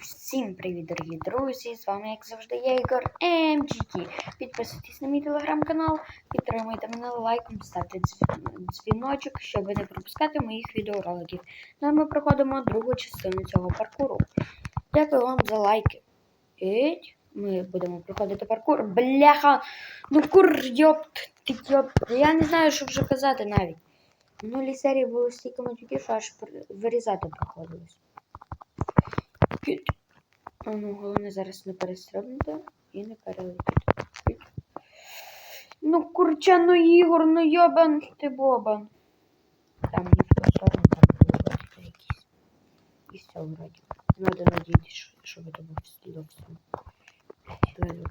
всім привіт, дорогі друзі! З вами, як завжди, я Ігор МГК. Підписуйтесь на мій телеграм-канал, підтримуйте мене лайком, ставте дзвіночок, щоб не пропускати моїх відеороликів. Ну а ми проходимо другу частину цього паркуру. Дякую вам за лайки. Іть, ми будемо проходити паркур. Бляха! Ну кур, йопт, йопт. Я не знаю, що вже казати навіть. В минулій серії було стільки матюків, що аж вирізати приходилось. Кіт. Ну, головне зараз не перестрибнути і не перелетіти. Кіт. Ну, курча, ну Ігор, ну йобан ти бобан. Там не в там були якісь. І все вроді. Надо надіятися, що, ви.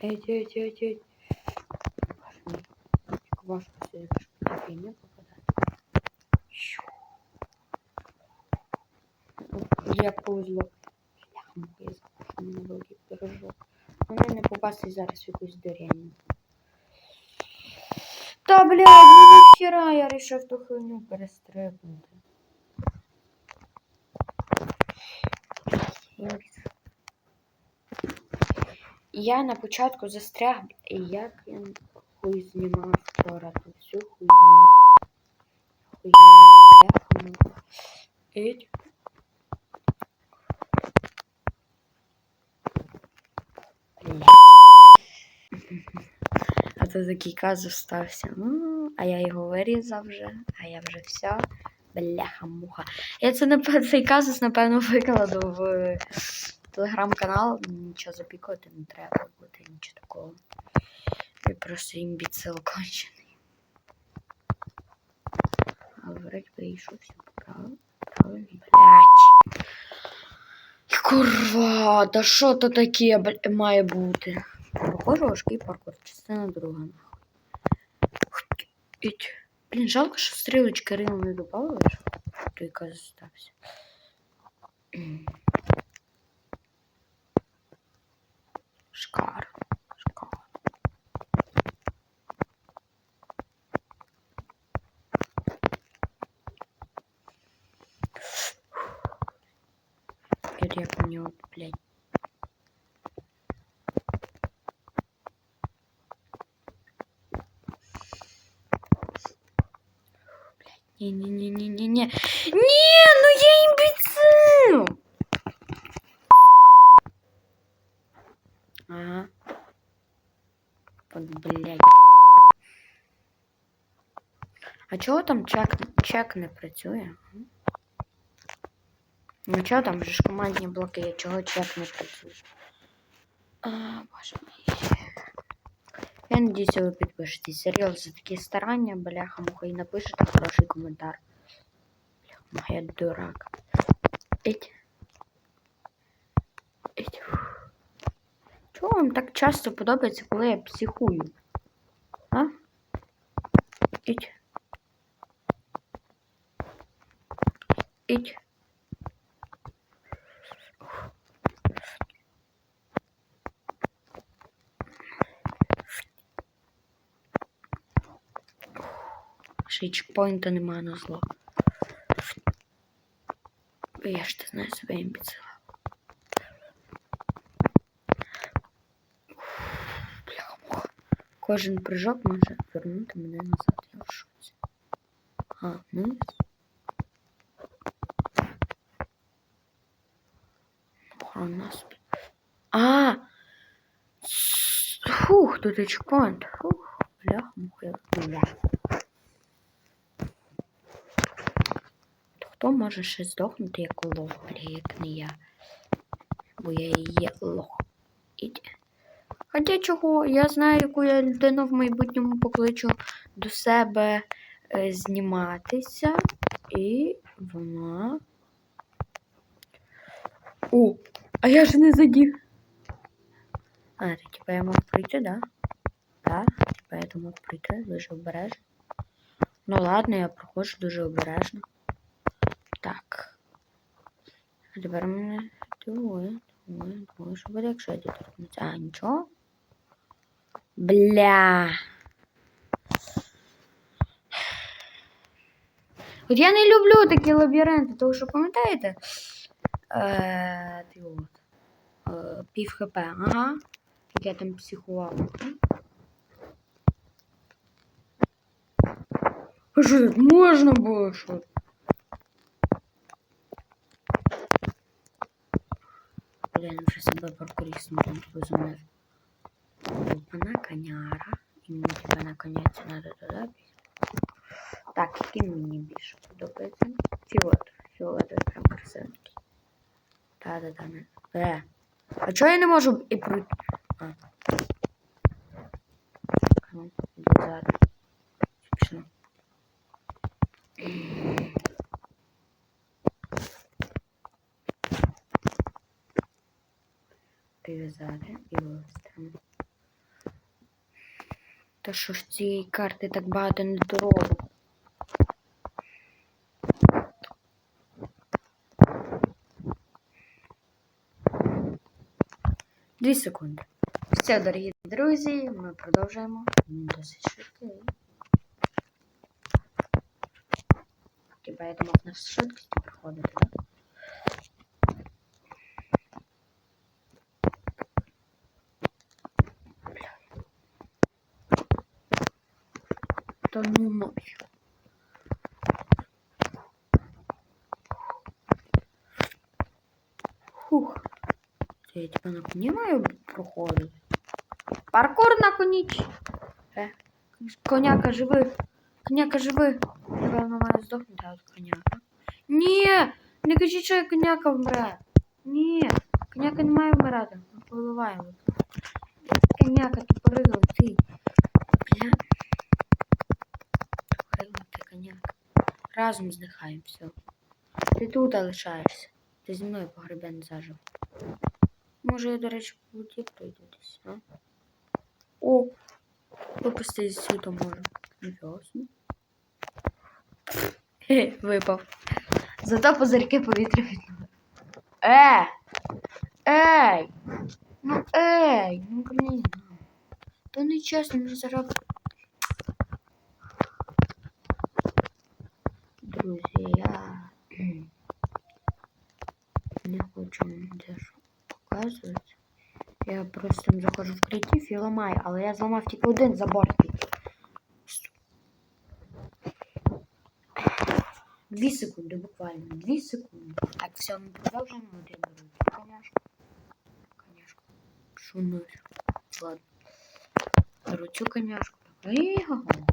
Еть, еть, еть, еть. Важно. Як важко це, якщо по не попадати. Як повезло. Я запашу на великий пирожок. Вони не попасти зараз в якусь дуряню. Та блядь, ну нахера я рішив ту хуйню перестрибнути. Я на початку застряг, і як він хуй знімав вчора ту всю хуйню. Хуйню, бляха, А такий казус стався. Ну, а я його вирізав вже, а я вже все. Бляха-муха. Я це цей казус, напевно, викладу в телеграм-канал. Нічого запікувати не треба буде, нічого такого. Я просто імбіцил кончений. А вроді би йшов все. Правильно, блядь. Курва, да що то таке має бути? Похоже, важкий паркур, частина друга. Блін, жалко, що стрілочки Рину не добавили, щоб той казус стався. Шкар. Шкар. Теперь я понял, блядь. Не-не-не-не-не-не. Не, ну я имбецил! Ага. Вот, блядь. А чого там чек, чек не працює? Ну чого там же ж командні блоки є, чого чек не працює? А, боже мій. Я надіюся, ви підпишетесь. Серйозно, за такі старання, бляха муха, і напишете хороший коментар. Бляха, я дурак. Іть. Фух. Чого вам так часто подобається, коли я психую? А? Іть. Іть. Ще й чекпоінта немає на зло. Я ж ти знаю себе імбіцила. Кожен прыжок може вернути мене назад. Я в шоці. А, ну. Охрана собі. А! Фух, тут і чекпоінт. Фух, бляха-муха. я- Хто може ще здохнути як лох, як не я. Бо я і є лох. Ідь. Хоча чого, я знаю, яку я людину в майбутньому покличу до себе е, зніматися. І вона. О! А я ж не задів. А, ти типа я мог прийти, да? Да, типа я думав прийти дуже обережно. Ну ладно, я проходжу дуже обережно. Так. А тепер мене дивує, дивує, дивує, що буде, якщо я доторкнуся. А, нічого? Бля. От я не люблю такі лабіринти, тому що пам'ятаєте? Е, ти от. Е, пів хп, ага. Як я там психував. А що тут можна було що? Блін, вже себе паркурістом там розумів. Опана коняра. І мені тебе наконець надо туди. Так, який мені більше подобається? Фіолет. Фіолетовий прям красивенький. Та-да-да. не- Е. А чого я не можу і про... А. Ну, іду зараз. Пішли. Прив'язати і вивести. Та що ж цієї карти так багато не доробок? Дві секунди. Все, дорогі друзі, ми продовжуємо. Досить швидкий. Типа я думав на швидкості проходити, так? Та ну нафіг. Фух. Це я типа на коні маю проходити. Паркур на коні. чи- Е. Коняка живи. Коняка живи. Напевно, має здохнути от коняка. Ні! Не кажіть, що коняка вмре. Ні, коняка не має вмирати. Ми поливаємо. Коняка, тупорила, ти. Бля. Коняка. Разом здихаємо, все. Ти тут лишаєшся. Ти зі мною погребен зажив. Може, я, до речі, по воді пройду а? О! Випусти світу можу. Ясно. Випав. Зато позирки повітря відновив. Е! Ей! Ну ей! Ну блін. То не чесно, не зараз. Друзі, я не хочу вам дещо показувати. Я просто там заходжу в креатив і ламаю, але я зламав тільки один забор. Дві секунди, буквально. Дві секунди. Так, все, ми продовжуємо один другий. Коняшка. Коняшка. Що нафіг? Ладно. Беру цю коняшку. І-га-га.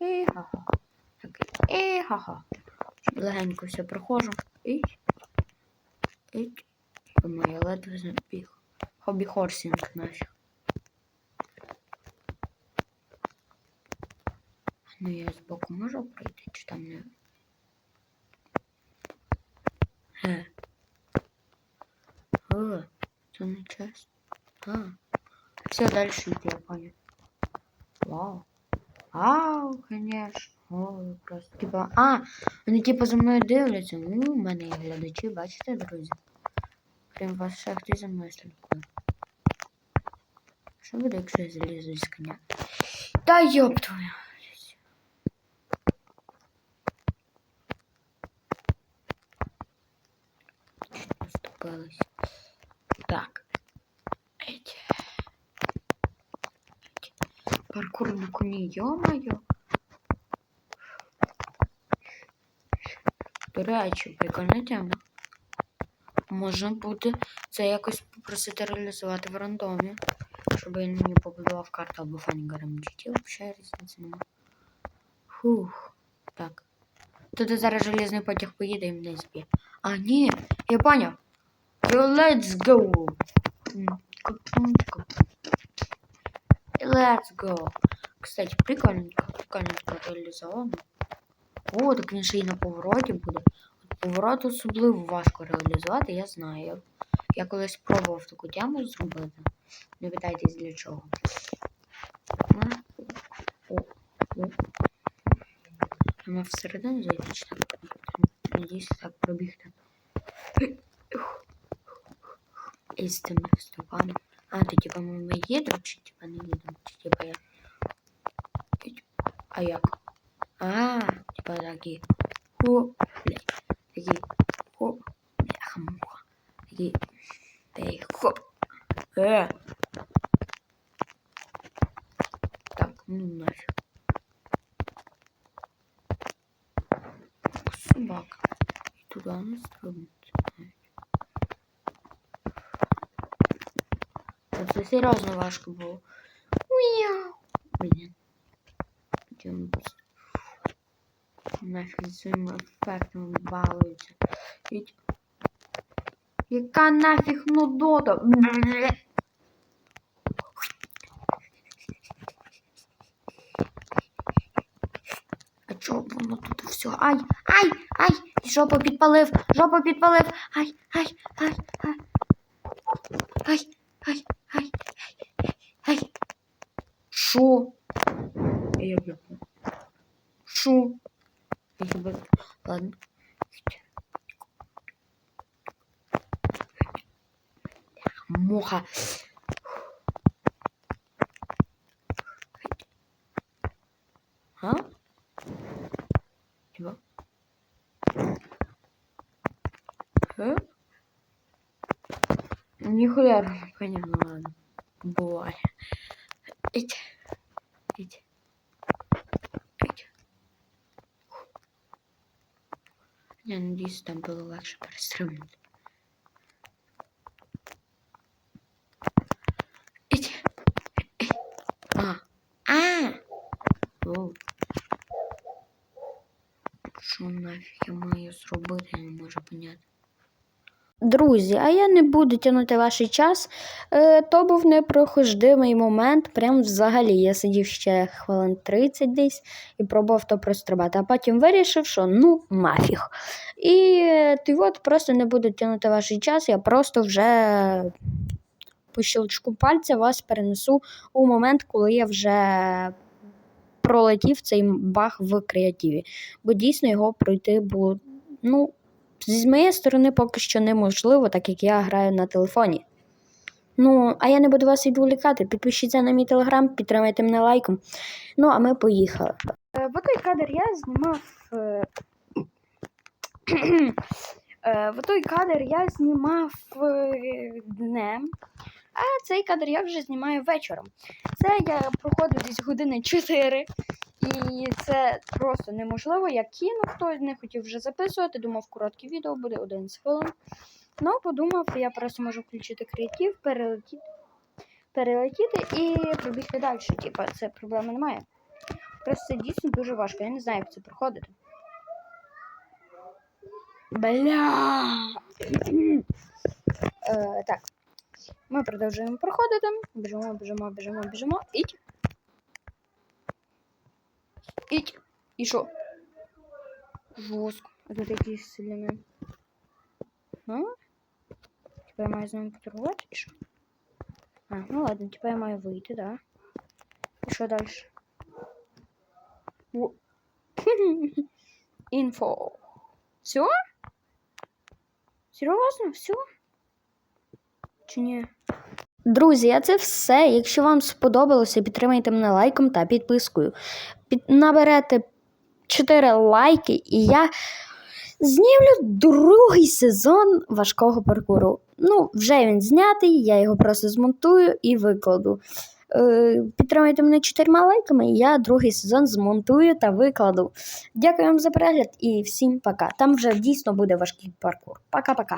І-га-га. Так, і-га-га. Легенько все проходжу. І. І. Моя ледве забіг. Хобі хорсінг нафіг. Ну я збоку можу пройти, чи там не. Ге. Це не чесно. А. Все, дальше йти, я понял. Вау. Вау, конечно. О, просто. Типа, а, вони типа за мною дивляться. Ну, у мене є глядачі, бачите, друзі? Крім вас ще хтось за мною слідкує. Що буде, якщо я залізу з коня? Та йоп твою. Чуть поступилась. Так. Еть. Еть. Паркур на коні, йо-моє. Речі, прикольна тема. Можна буде це якось попросити реалізувати в рандомі. Щоб він мені побудував карту або фанігером GT, взагалі різниці нема. Фух. Так. Туди зараз железний потяг поїде і мене зб'є. А, ні, я поняв. So let's go. Let's go. Кстати, прикольненько, прикольненько реалізовано. О, так він ще й на повороті буде. От поворот особливо важко реалізувати, я знаю. Я колись пробував таку тему зробити. Не питайтесь для чого. Треба всередину зайти чи так? Надіюсь, так пробігти. І з тими стопами. А, то типа ми їдемо, чи типа не їдемо, чи типа я. А як? А, типа такі. О, блядь. Такі. О, блядь. Такий. Ей, хоп. Е. Так, ну нафиг. Собака. І туди не стрибнути. Та Це серйозно важко було. Мяу. Блін. Чому просто. Нафіг своїм ефектом балується. Ідь. Яка нафіг нудота? А чого воно тут все? Ай, ай, ай! Жопу підпалив, жопу підпалив. Ай, ай, ай, ай. Ай, ай, ай, ай, ай. Шо? Я бляху. Шо? Ладно. Муха. А? Нихуя, понятно, ладно. Бывает. Ить. Ить. Ить. Я надеюсь, там было легче перестрибнути. Ить. Ить. А. А. Воу. Що нафіг я маю зробити, не можу поняти. Друзі, а я не буду тягнути ваш час. Е, то був непроходимий момент. Прям взагалі. Я сидів ще хвилин 30 десь і пробував то прострибати. А потім вирішив, що ну нафіг. І е, ти от просто не буду тягнути ваш час, я просто вже по щелчку пальця вас перенесу у момент, коли я вже пролетів цей баг в креативі. Бо дійсно його пройти було, ну, з моєї сторони поки що неможливо, так як я граю на телефоні. Ну, а я не буду вас відволікати. Підпишіться на мій телеграм, підтримайте мене лайком. Ну, а ми поїхали. Е, в той кадр я знімав. Е, е, в той кадр я знімав днем, а цей кадр я вже знімаю вечором. Це я проходив десь години 4. І це просто неможливо. Я кинув, хто не хотів вже записувати, думав, коротке відео буде 11 хвилин. Ну, подумав, я просто можу включити креатив, перелетіти, перелетіти і пробігти далі. Типа, це проблеми немає. Просто це дійсно дуже важко. Я не знаю, як це проходити. Бля. е, так. Ми продовжуємо проходити. Біжимо, біжимо, біжимо, біжимо. Іть. Іть. І що? Жорстко. А тут якісь селяни. А? Типа я маю з ними поторгувати і що? А, ну ладно, типа я маю вийти, да? І що далі? О. Інфо. Все? Серйозно? Все? Чи ні? Друзі, а це все. Якщо вам сподобалося, підтримайте мене лайком та підпискою. Під... Наберете 4 лайки, і я знімлю другий сезон важкого паркуру. Ну, вже він знятий, я його просто змонтую і викладу. Е, Підтримайте мене чотирма лайками, і я другий сезон змонтую та викладу. Дякую вам за перегляд і всім пока. Там вже дійсно буде важкий паркур. Пока-пока.